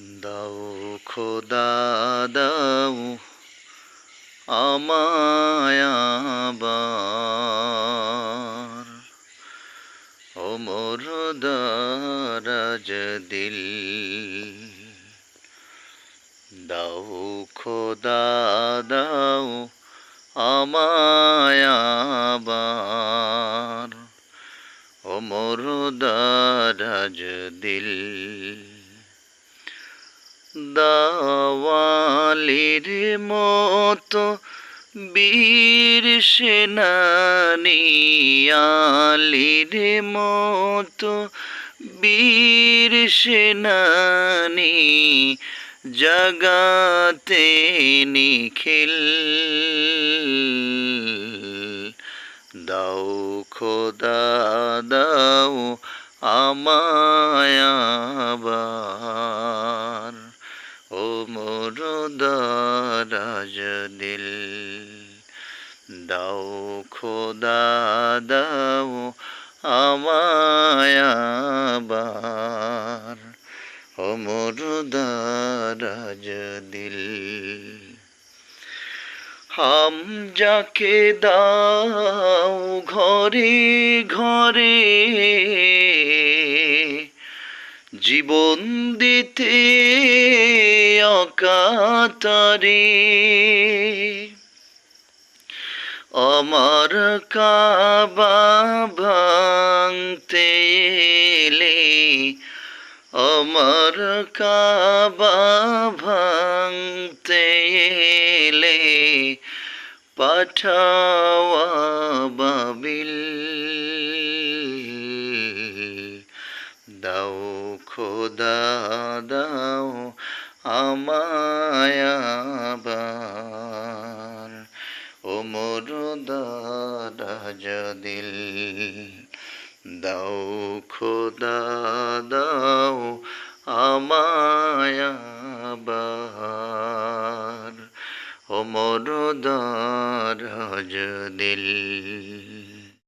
দাও খোদা, দাও আমায় আবার। ওমর দারাজ দিল, দাও খোদা, দাও আমায় আবার। ওমর দারাজ দিল। দাওয়ালির মতো বীর সেনানি আলির মতো বীর সেনানি জগাতে নিখিল। দাও খোদা দাও আমায় মোর দিল। দাও খোদা, দাও আমায় আবার। ও দারাজ দিল। হাম যাকে দাও ঘরে ঘরে জীবন দিতে অকাতরে। আমার কাবা ভাঙতে এলে আমার কাবা এলে পাঠাওয়া বাবিল দাও খোদা দাও আমায় আবার। ও মোর দিল দাও খোদা দাও আমায় আবার। ও মোর দিল